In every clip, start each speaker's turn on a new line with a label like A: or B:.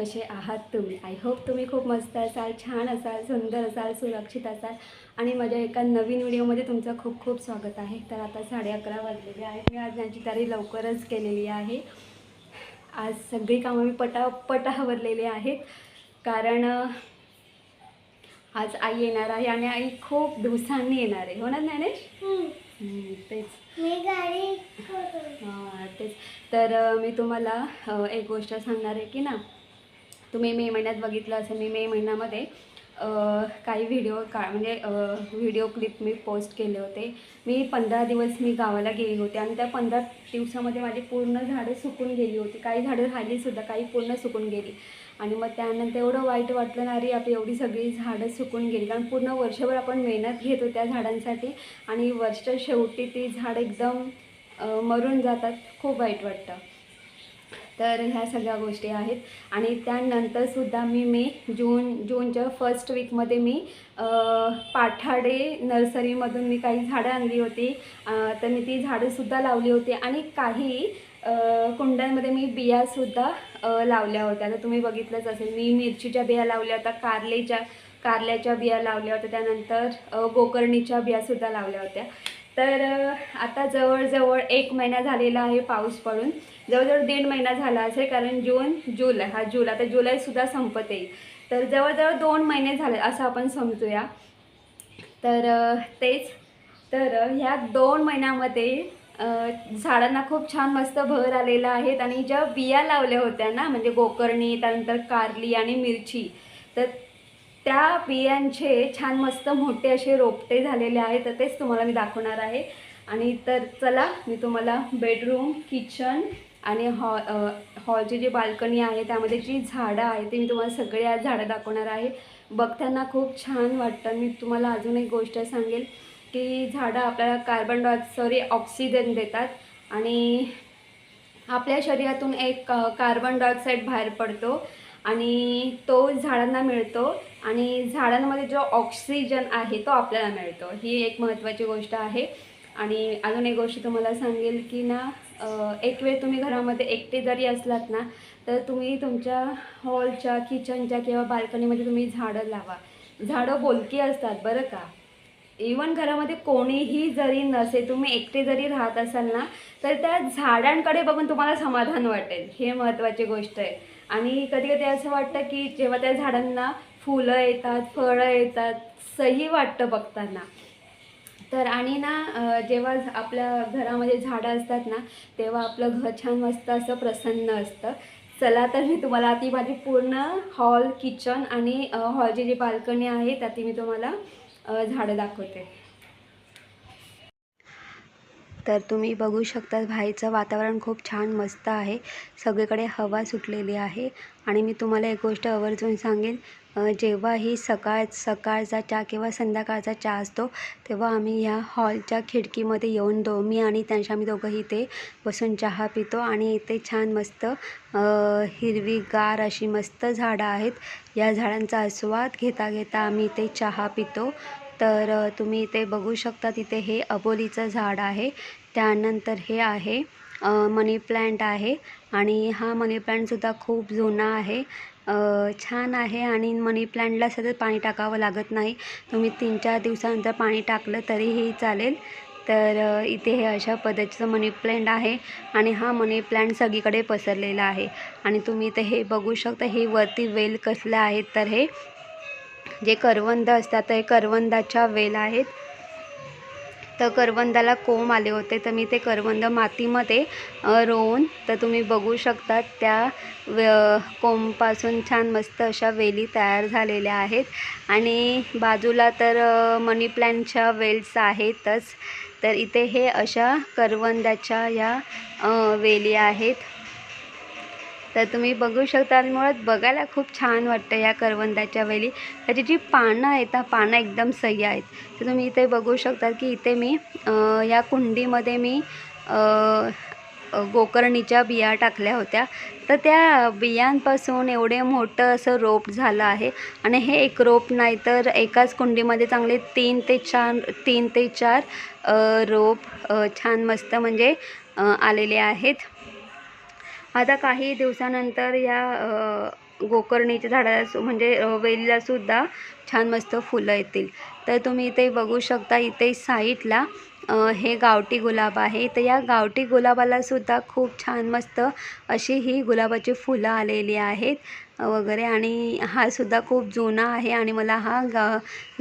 A: कसे आहात तुम्ही? आय होप तुम्ही खूप मस्त असाल छान असाल सुंदर असाल सुरक्षित असाल. आणि माझ्या एका नवीन व्हिडिओमध्ये तुमचं खूप खूप स्वागत आहे. तर आता साडे अकरा वाजलेले आहेत. मी आज यांची तारीख लवकरच केलेली आहे. आज सगळी कामं मी पटापट आवरलेली आहेत. कारण आज आई येणार आहे आणि आई खूप दिवसांनी येणार आहे. हो ना ज्ञानेश? तेच. हां तेच. तर मी तुम्हाला एक गोष्ट सांगणार आहे की ना तुम्ही मे महिन्यात बघितलं असेल मी मे महिन्यामध्ये काही व्हिडिओ का म्हणजे व्हिडिओ क्लिप मी पोस्ट केले होते. मी पंधरा दिवस मी गावाला गेली होते आणि त्या पंधरा दिवसामध्ये माझी पूर्ण झाडं सुकून गेली होती. काही झाडं राहिलीसुद्धा काही पूर्ण सुकून गेली. आणि मग त्यानंतर एवढं वाईट वाटलं ना रे आपली एवढी सगळी झाडं सुकून गेली. कारण पूर्ण वर्षभर आपण मेहनत घेतो त्या झाडांसाठी आणि वर्षाच्या शेवटी ती झाडं एकदम मरून जातात. खूप वाईट वाटतं. तर ह्या सगळ्या गोष्टी आहेत. आणि त्यानंतरसुद्धा मी मे जून जूनच्या फर्स्ट वीकमध्ये मी पाठाडे नर्सरीमधून मी काही झाडं आणली होती. तर मी ती झाडंसुद्धा लावली होती. आणि काही कुंड्यांमध्ये मी बियासुद्धा लावल्या होत्या. तर तुम्ही बघितलंच असेल मी मिरचीच्या बिया लावल्या होत्या कारलेच्या कारल्याच्या बिया लावल्या होत्या. त्यानंतर गोकर्णीच्या बियासुद्धा लावल्या होत्या. तर आता जवळजवळ एक महिना झालेला आहे पाऊस पडून. जवळजवळ दीड महिना झाला असेल कारण जून जुलै हा जुलै आता जुलैसुद्धा संपत येईल. तर जवळजवळ दोन महिने झाले असं आपण समजूया. तर तेच. तर ह्या दोन महिन्यामध्ये झाडांना खूप छान मस्त भर आलेला आहेत आणि ज्या बिया लावल्या होत्या ना म्हणजे गोकर्णी त्यानंतर कारली आणि मिरची तर त्या बियांचे छान मस्त मोठे असे रोपटे झालेले आहेत तर तेच तुम्हाला मी दाखवणार आहे. आणि तर चला मी तुम्हाला बेडरूम किचन आणि हॉ हॉलची जी बाल्कनी आहे त्यामध्ये जी झाडं आहेत ते मी तुम्हाला सगळे आज झाडं दाखवणार आहे. बघताना खूप छान वाटतं. मी तुम्हाला अजून एक गोष्ट सांगेल की झाडं आपल्याला कार्बन डाय सॉरी ऑक्सिजन देतात. आणि आपल्या शरीरातून एक कार्बन डायऑक्साईड बाहेर पडतो. आणि तो झाडांना मिळतो. आणि झाडांमध्ये जो ऑक्सिजन आहे तो आपल्याला मिळतो. ही एक महत्त्वाची गोष्ट आहे. आणि अजून एक गोष्ट तुम्हाला सांगेल की ना एक वेळ तुम्ही घरामध्ये एकटे जरी असलात ना तर तुम्ही तुमच्या हॉलच्या किचनच्या किंवा बाल्कनीमध्ये तुम्ही झाडं लावा. झाडं बोलकी असतात बरं का? इवन घरामध्ये कोणीही जरी नसे तुम्ही एकटे जरी राहत असाल ना तर त्या झाडांकडे बघून तुम्हाला समाधान वाटेल. हे महत्त्वाची गोष्ट आहे. आणि कधी कधी असं वाटतं की जेव्हा त्या झाडांना फुलं येतात फळं येतात सही वाटतं बघताना. तर आणि ना जेव्हा आपल्या घरामध्ये झाडं असतात ना तेव्हा आपलं घर छान मस्त असं प्रसन्न असतं. चला तर मी तुम्हाला ती माझी पूर्ण हॉल किचन आणि हॉलची जी बाल्कनी आहे त्यात मी तुम्हाला झाडं दाखवते. तर तुम्ही बघू शकता बाहेरचं वातावरण खूप छान मस्त आहे. सगळीकडे हवा सुटलेली आहे. आणि मी तुम्हाला एक गोष्ट आवर्जून सांगेन जेव्हा जेव्हाही सकाळ सकाळचा चहा किंवा संध्याकाळचा चहा असतो तेव्हा आम्ही ह्या हॉलच्या खिडकीमध्ये येऊन दो मी आणि त्यांच्या आम्ही दोघंही इथे बसून चहा पितो आणि इथे छान मस्त हिरवीगार अशी मस्त झाडं आहेत. या झाडांचा आस्वाद घेता घेता आम्ही इथे चहा पितो. तर तुम्ही इथे बघू शकता तिथे हे अबोलीचं झाड आहे. त्यानंतर हे आहे मनी प्लॅन्ट आहे आणि हा मनी प्लॅन्टसुद्धा खूप जुना आहे. छान आहे आणि मनी प्लांटला सतत पाणी टाकावं लागत नाही. तुम्ही तीन चार दिवसानंतर पाणी टाकलं तरीही चालेल. तर इथे हे अशा पद्धतीचं मनी प्लांट आहे आणि हा मनी प्लांट सगळीकडे पसरलेला आहे. आणि तुम्ही इथे हे बघू शकता हे वरती वेल कसले आहेत तर हे जे करवंद असतात हे करवंदाच्या वेल आहेत. तर करवंदाला कोंब आले होते तर मी ते करवंद मातीमध्ये रोवून तर तुम्ही बघू शकता त्या व कोंबपासून छान मस्त अशा वेली तयार झालेल्या आहेत. आणि बाजूला तर मनी प्लॅन्टच्या वेल्स आहेतच. तर इथे हे अशा करवंदाच्या या वेली आहेत. तर तुम्ही बघू शकता आणि मुळात बघायला खूप छान वाटतं या करवंदाच्या वेली त्याची जी पानं आहेत ना पानं एकदम सही आहेत. तर तुम्ही इथे बघू शकता की इथे मी या कुंडीमध्ये मी गोकर्णीच्या बिया टाकल्या होत्या. तर त्या बियांपासून एवढे मोठं असं रोप झालं आहे. आणि हे एक रोप नाही तर एकाच कुंडीमध्ये चांगले तीन ते चार तीन ते चार रोप छान मस्त म्हणजे आलेले आहेत. आता काही दिवसानंतर या गोकर्णीच्या झाडाला सु- म्हणजे वेलीलासुद्धा वेलीला सुद्धा छान मस्त फुलं येतील. तर तुम्ही इथे बघू शकता इथे साईडला हे गावठी गुलाब आहे. तर या गावठी गुलाबाला सुद्धा खूप छान मस्त अशी ही गुलाबाची फुलं आलेली आहेत. वगैरे. आणि हा सुद्धा खूप जुना आहे आणि मला हा गा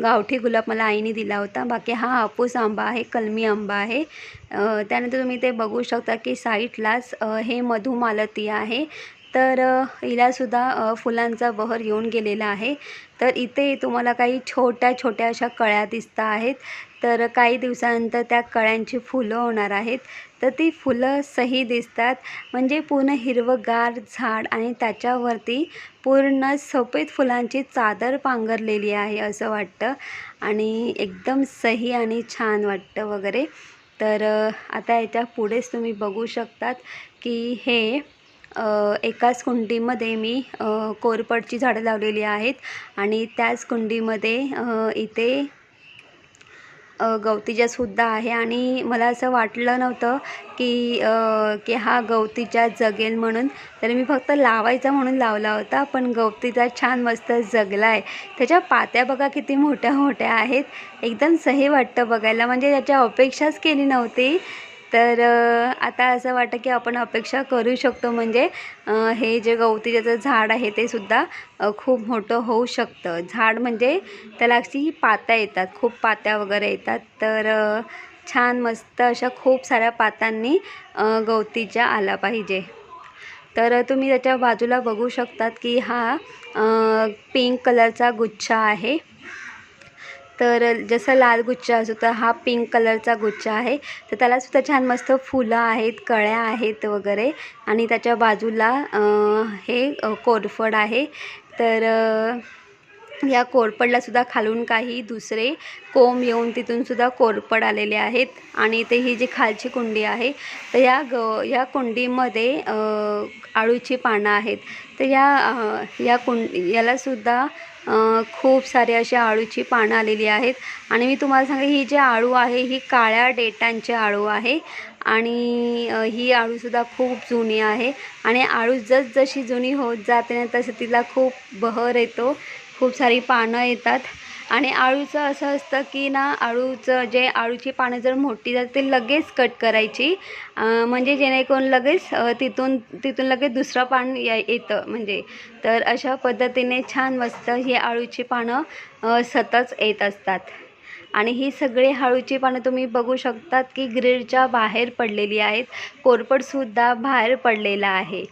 A: गावठी गुलाब मला आईने दिला होता. बाकी हा हापूस आंबा आहे कलमी आंबा आहे. त्यानंतर तुम्ही ते बघू शकता की साईटलाच हे मधुमालती आहे. तर हिलासुद्धा फुलांचा बहर येऊन गेलेला आहे. तर इथे तुम्हाला काही छोट्या छोट्या अशा कळ्या दिसत आहेत. तर काही दिवसानंतर त्या कळ्यांची फुलं होणार आहेत. तर ती फुलं सही दिसतात. म्हणजे पूर्ण हिरवंगार झाड आणि त्याच्यावरती पूर्ण सफेद फुलांची चादर पांघरलेली आहे असं वाटतं. आणि एकदम सही आणि छान वाटतं वगैरे. तर आता याच्या पुढेच तुम्ही बघू शकतात की हे एकाच कुंडीमध्ये मी कोरपडची झाडं लावलेली आहेत आणि त्याच कुंडीमध्ये इथे गवतीजासुद्धा आहे आणि मला असं वाटलं नव्हतं की की हा गवतीच्या जगेल म्हणून. तर मी फक्त लावायचा म्हणून लावला होता पण गवतीचा छान मस्त जगला आहे त्याच्या पात्या बघा किती मोठ्या मोठ्या आहेत. एकदम सही वाटतं बघायला. म्हणजे याच्या अपेक्षाच केली नव्हती. तर आता असं वाटतं की आपण अपेक्षा करू शकतो. म्हणजे हे जे गवतीचं झाड आहे ते सुद्धा खूप मोठं होऊ शकतं. झाड म्हणजे त्याला अशी पात्या येतात खूप पात्या वगैरे येतात. तर छान मस्त अशा खूप साऱ्या पात्यांनी गवतीच्या आला पाहिजे. तर तुम्ही त्याच्या बाजूला बघू शकतात की हा पिंक कलरचा गुच्छ आहे. तर जसं लाल गुच्छ असतो तर हा पिंक कलरचा गुच्छ आहे. तर त्यालासुद्धा छान मस्त फुलं आहेत कळ्या आहेत वगैरे. आणि त्याच्या बाजूला हे कोरफड आहे. तर या कोरपडलासुद्धा खालून काही दुसरे कोंब येऊन तिथूनसुद्धा कोरपड आलेले आहेत. आणि ते ही जी खालची कुंडी आहे तर या ग या कुंडीमध्ये आळूची पानं आहेत. तर या या कुंड यालासुद्धा खूप सारे अशी आळूची पानं आलेली आहेत. आणि मी तुम्हाला सांगा ही जी आळू आहे ही काळ्या डेटांची आळू आहे. आणि ही आळूसुद्धा खूप जुनी आहे. आणि आळू जसजशी जुनी होत जाते ना तसं तिला खूप बहर येतो. खूप सारी पानं येतात. आणि आळूचं असं असतं की ना आळूचं जे आळूची पानं जर मोठी जात ते लगेच कट करायची. म्हणजे जेणेकरून लगेच तिथून तिथून लगेच दुसरं पान या येतं. म्हणजे तर अशा पद्धतीने छान मस्त ही आळूची पानं सतत येत असतात. आणि ही सगळी हळूची पानं तुम्ही बघू शकतात की ग्रिलच्या बाहेर पडलेली आहेत. कोरपडसुद्धा बाहेर पडलेला आहे.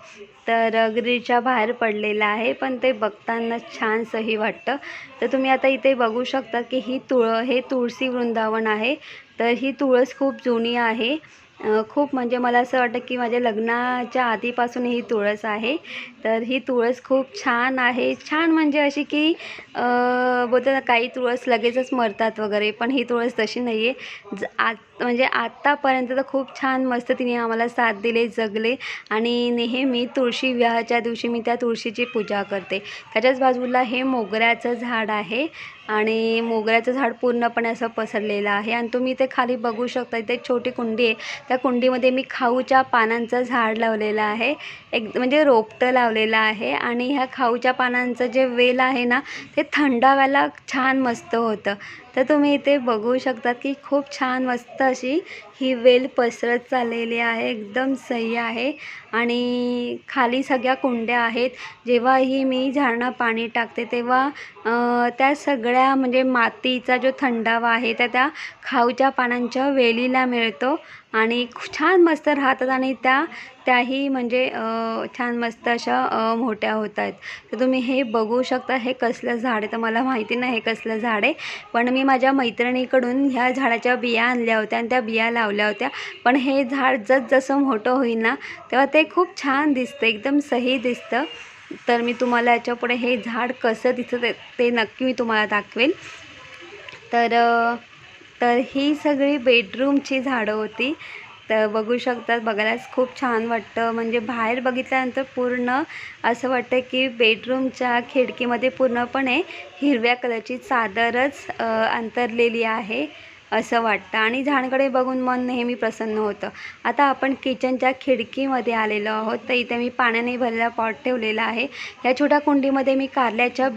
A: तर ग्रिलच्या बाहेर पडलेलं आहे पण ते बघताना छानसंही वाटतं. तर तुम्ही आता इथे बघू शकता की ही तुळ हे तुळशी वृंदावन आहे. तर ही तुळस खूप जुनी आहे. खूप म्हणजे मला असं वाटतं की माझ्या लग्नाच्या आधीपासून ही तुळस आहे. तर ही तुळस खूप छान आहे. छान म्हणजे अशी की बोलतात ना काही तुळस लगेचच मरतात वगैरे पण ही तुळस तशी नाही आहे ज आत म्हणजे आत्तापर्यंत तर खूप छान मस्त तिने आम्हाला साथ दिले जगले आणि नेहमी तुळशी विवाहाच्या दिवशी मी त्या तुळशीची पूजा करते. त्याच्याच बाजूला हे मोगऱ्याचं झाड आहे आणि मोगऱ्याचं झाड पूर्णपणे असं पसरलेलं आहे आणि तुम्ही इथे खाली बघू शकता इथे एक छोटी कुंडी आहे. त्या कुंडीमध्ये मी खाऊच्या पानांचं झाड लावलेलं आहे एक म्हणजे रोपटं लावलेलं आहे आणि ह्या खाऊच्या पानांचं जे वेल आहे ना ते थंडाव्याला छान मस्त होतं. तर तुम्ही इथे बघू शकता की खूप छान मस्त अशी ही वेल पसरत चाललेली आहे. एकदम सही आहे. आणि खाली सगळ्या कुंड्या आहेत. जेव्हाही मी झाडांना पाणी टाकते तेव्हा त्या सगळ्या म्हणजे मातीचा जो थंडावा आहे त्या त्या खाऊच्या पानांच्या वेलीला मिळतो आणि छान मस्त राहतात आणि त्या त्याही म्हणजे छान मस्त अशा मोठ्या होत आहेत. तर तुम्ही हे बघू शकता हे कसलं झाड आहे. तर मला माहिती नाही हे कसलं झाड आहे. पण मी माझ्या मैत्रिणीकडून ह्या झाडाच्या बिया आणल्या होत्या आणि त्या बिया लावल्या होत्या. पण हे झाड जसजसं मोठं होईल ना तेव्हा ते खूप छान दिसतं एकदम सही दिसतं. तर मी तुम्हाला याच्यापुढे हे झाड कसं दिसतं ते ते नक्की मी तुम्हाला दाखवेल तर तर ही सगळी बेडरूमची झाडं होती. तर बघू शकतात बघायलाच खूप छान वाटतं. म्हणजे बाहेर बघितल्यानंतर पूर्ण असं वाटतं की बेडरूमच्या खिडकीमध्ये पूर्णपणे हिरव्या कलरची चादरच अंतरलेली आहे. असं वाटतं. आणि झाडांकडे बघून मन नेहमी प्रसन्न होतं. आता आपण किचनच्या खिडकीमध्ये आलेलो आहोत. तर इथे मी पाण्याने भरलेला पॉट ठेवलेला आहे. या छोट्या कुंडीमध्ये मी कारल्याच्या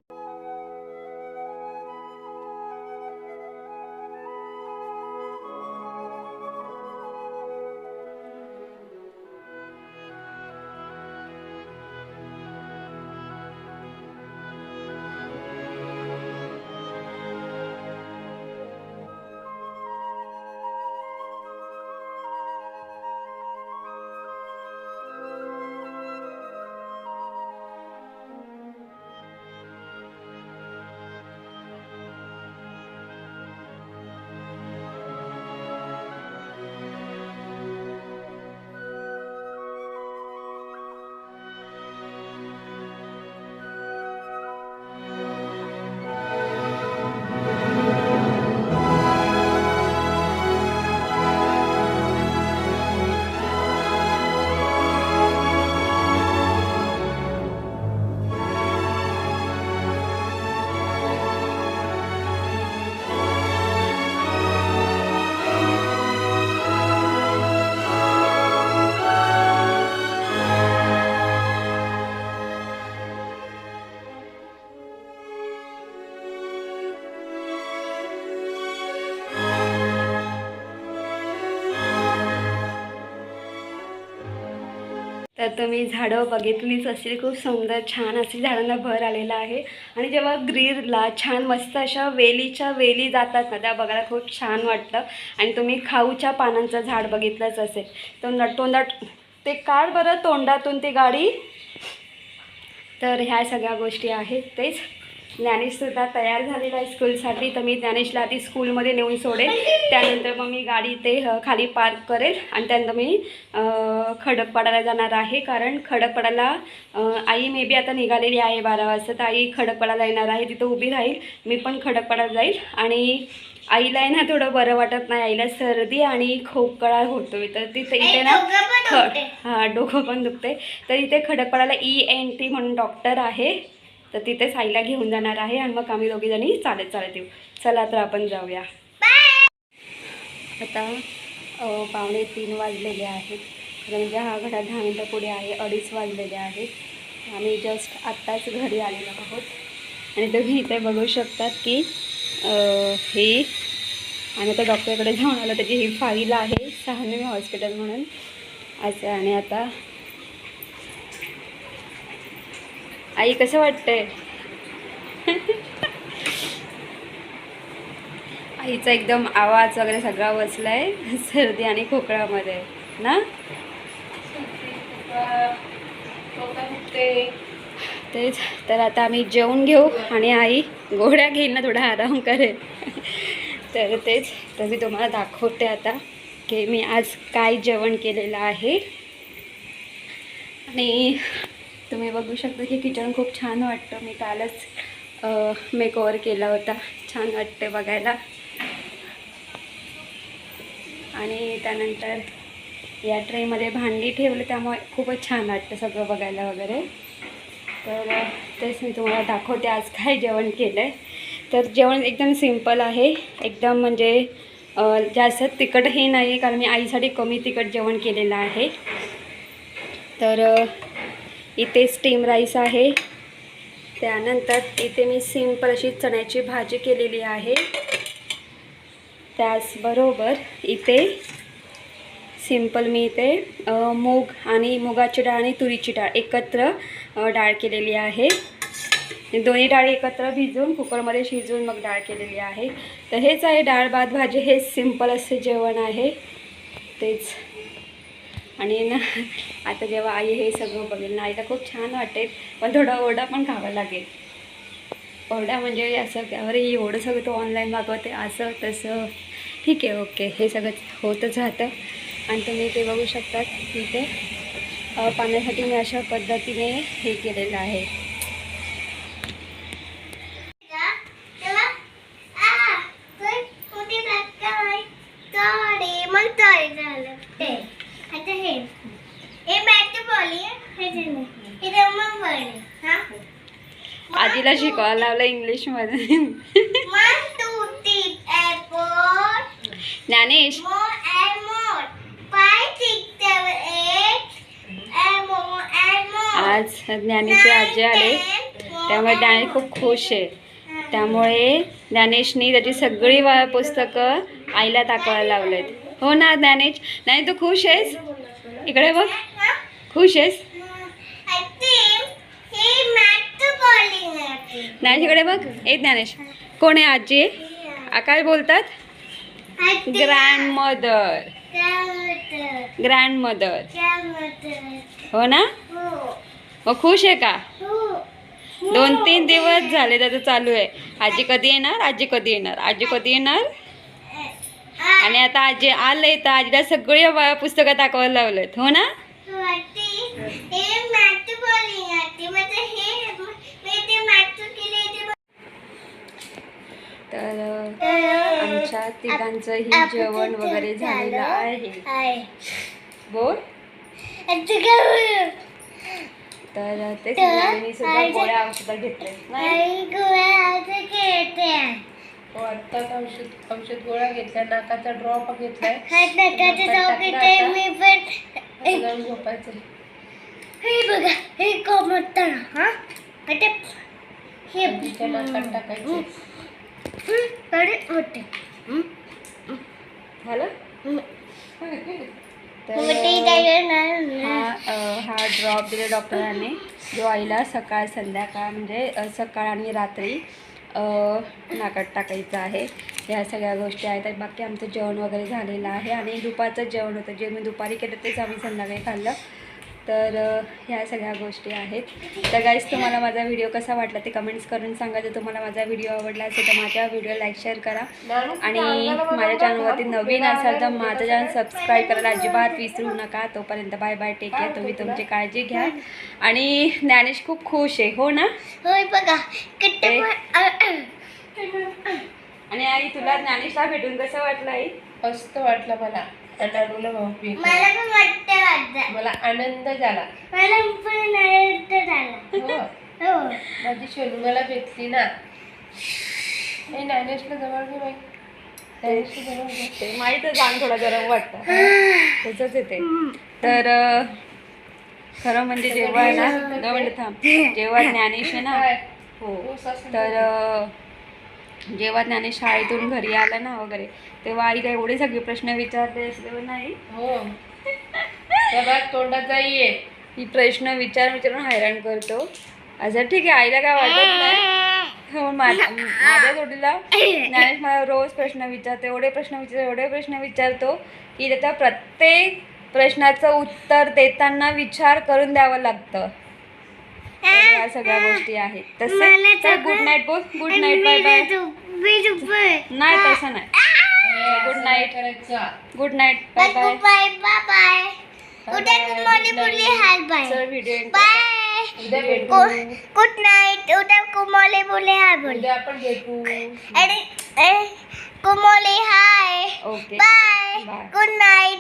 A: तर तुम्ही झाडं बघितलीच असतील खूप सुंदर छान अशी झाडांना भर आलेला आहे. आणि जेव्हा ग्रीरला छान मस्त अशा वेलीच्या वेली जातात ना त्या बघायला खूप छान वाटतं. आणि तुम्ही खाऊच्या पानांचं झाड बघितलंच असेल. तोंडा तोंडात ते काढ बरं तोंडातून ती गाडी. तर ह्या सगळ्या गोष्टी आहेत तेच. ज्ञानेशसुद्धा तयार झालेला आहे स्कूलसाठी तर मी ज्ञानेशला आधी स्कूलमध्ये नेऊन सोडेल त्यानंतर मग मी गाडी ते खाली पार्क करेल आणि त्यानंतर मी अ, खडकपाड्याला जाणार आहे. कारण खडकपाड्याला अ, आई मे बी आता निघालेली आहे बारा वाजता तर आई खडकपाड्याला येणार आहे तिथं उभी राहील. मी पण खडकपाड्याला जाईल आणि आईला आहे ना थोडं बरं वाटत नाही. आईला सर्दी आणि खोकळा होतोय. तर तिथे इथे ना हां डोकं पण दुखते तर इथे खडकपाड्याला ई एन टी म्हणून डॉक्टर आहे. तर तिथे साईला घेऊन जाणार आहे आणि मग आम्ही दोघीजणी चालत चालत येऊ. चला तर आपण जाऊया. आता पावणे तीन वाजलेले आहेत. खरं म्हणजे हा घडा दहा मिनटं पुढे आहे अडीच वाजलेले आहेत. आम्ही जस्ट आत्ताच घरी आलेलो आहोत. आणि तुम्ही इथे बघू शकतात की हे ही आणि आता डॉक्टरकडे जाऊन आलो त्याची ही फाईल आहे सहानवी हॉस्पिटल म्हणून. असं आणि आता आई कसं वाटतंय? आईचा एकदम आवाज वगैरे सगळा बसलाय सर्दी आणि खोकळामध्ये ना? तेच तर आता आम्ही जेवून घेऊ आणि आई गोळ्या घेईल ना थोडा आराम करेल. तर तेच तर मी तुम्हाला दाखवते आता की मी आज काय जेवण केलेलं आहे. आणि तुम्ही बघू शकता की किचन खूप छान वाटतं. मी कालच मेकओवर केला होता. छान वाटते बघायला. आणि त्यानंतर या ट्रेमध्ये भांडी ठेवलं त्यामुळे खूपच छान वाटतं सगळं बघायला वगैरे. तर तेच मी तुम्हाला दाखवते आज काय जेवण केलं आहे तर जेवण एकदम सिंपल आहे. एकदम म्हणजे जास्त तिखटही नाही कारण मी आईसाठी कमी तिखट जेवण केलेलं आहे. तर इथे स्टीम राईस आहे. त्यानंतर इथे मी सिंपल अशी चण्याची भाजी केलेली आहे. त्याचबरोबर इथे सिंपल मी इथे मूग आणि मुगाची डाळ आणि तुरीची डाळ एकत्र डाळ केलेली आहे. दोन्ही डाळ एकत्र भिजवून कुकरमध्ये शिजवून मग डाळ केलेली आहे. तर हेच आहे डाळ भात भाजी हेच सिंपल असे जेवण आहे. तेच. आणि ना आता जेव्हा आई हे सगळं बघेल ना आईला खूप छान वाटेल. पण थोडा ओरडा पण खावा लागेल. ओरडा म्हणजे असं अरे एवढं सगळं तो ऑनलाईन मागवते असं तसं. ठीक आहे ओके. हे सगळं होतच राहतं. आणि तुम्ही ते बघू शकतात तिथे पाण्यासाठी मी अशा पद्धतीने हे केलेलं आहे
B: मग तळी झालं ते आता हे हे बॅट बॉली हे झालं हे रमण बॉली हा
A: आजीला शिकवायला लावलं इंग्लिशमध्ये
B: one two three airport
A: Dnyanesh
B: More and more. Five, six, seven, eight. And more and more.
A: आज ज्ञानेशचे आजी आले. त्यामुळे ज्ञानेश खूप खुश आहे. त्यामुळे ज्ञानेशनी त्याची सगळी पुस्तकं आईला दाखवायला लावलेत. हो ना ज्ञानेश? नाही तू खुश आहेस? इकडे बघ. खुश आहेस? ज्ञानेशकडे बघ. ए ज्ञानेश कोण आहे आजी? काय बोलतात? ग्रँड मदर ग्रँड मदर हो ना?
B: हो
A: मग खुश आहे का? दोन तीन दिवस झाले त्याचं चालू आहे. आजी कधी येणार? आजी कधी येणार? आजी कधी येणार? आणि आता आजी आलंय तर आजीला सगळी पुस्तकं दाखवायला लावलेत. हो ना
B: हे मॅट बॉलिंग आहे म्हणजे हे मी ते मॅट केले ते
A: तर आमच्या तिघांचंही जेवण वगैरे झालेलं आहे. बोल. तर ते मी सुद्धा गोळ्या औषधं घेतले
C: हो आत्ताच औषध औषध गोळ्या घेतल्या नाकाचा ड्रॉप घेतलाय. झोपायचं.
B: हे बघा हे कोमटता हा? हे
C: नाकात टाकायचं
B: हं, अरे होते. हं,
A: झालं? तर. हा हा ड्रॉप दिला डॉक्टरांनी जो आईला सकाळ संध्याकाळ म्हणजे सकाळ आणि रात्री अ, नाकात टाकायचं आहे. ह्या सगळ्या गोष्टी आहेत. बाकी आमचं जेवण वगैरे झालेलं आहे. आणि दुपारचं जेवण होतं. जे मी दुपारी केलं तेच आम्ही संध्याकाळी खाल्लं. तर ह्या सगळ्या गोष्टी आहेत. तर गाईज तुम्हाला माझा व्हिडिओ कसा वाटला ते कमेंट्स करून सांगा. जर तुम्हाला माझा व्हिडिओ आवडला असेल तर माझ्या व्हिडिओ लाईक शेअर करा. आणि माझ्या चॅनलवरती नवीन असाल तर माझं चॅनल सबस्क्राईब करायला अजिबात विसरू नका. तोपर्यंत बाय बाय टेक केअर तुम्ही तुमची काळजी घ्या. आणि ज्ञानेश खूप खुश आहे हो ना?
B: होय बघा.
A: आणि आई तुला ज्ञानेशला भेटून कसं वाटलं आई?
C: मस्त वाटलं मला. भाऊ पी
B: मला पण वाटतं वाटतं
C: मला आनंद झाला.
B: मला पण आनंद झाला.
C: हो.
B: हो.
C: माझी मला भेटली ना. ए जवळ घे बाई. ज्ञानेशला जवळ घे.
A: ते माहीतच अंग थोडा गरम वाटतं. तसंच येते तर अ, खरं म्हणजे जेव्हा आहे ना मिनिटं थांब. जेव्हा ज्ञानेश आहे ना? हो.
C: असेल
A: तर अ, जेव्हा ज्ञानेश शाळेतून घरी आला ना वगैरे तेव्हा आईला एवढे सगळे प्रश्न विचारले असले नाही.
C: हो. बाग तोंडात जाईये.
A: ही प्रश्न विचार विचारून हैराण करतो. असं ठीक आहे आईला काय वाटत नाही? हो, माझ्या माझ्या जोडीला ज्ञानेश मला रोज प्रश्न विचारतो एवढे प्रश्न विचारतो एवढे प्रश्न विचारतो की त्याच्या प्रत्येक प्रश्नाचं उत्तर देताना विचार करून द्यावं लागतं. तर या सगळ्या गोष्टी आहेत. तसं?
B: सगळं-
A: गुड नाईट बोल गुड नाईट बाय बाय नाही तसं नाही. Good night good night bye bye
B: bye उद्या कुमारी बोलली hi bye
A: video
B: bye good night उद्या कुमारी बोलली हाय बोल.
C: आपण भेटू.
B: आणि Kumari hi.
A: Okay
B: bye. Good night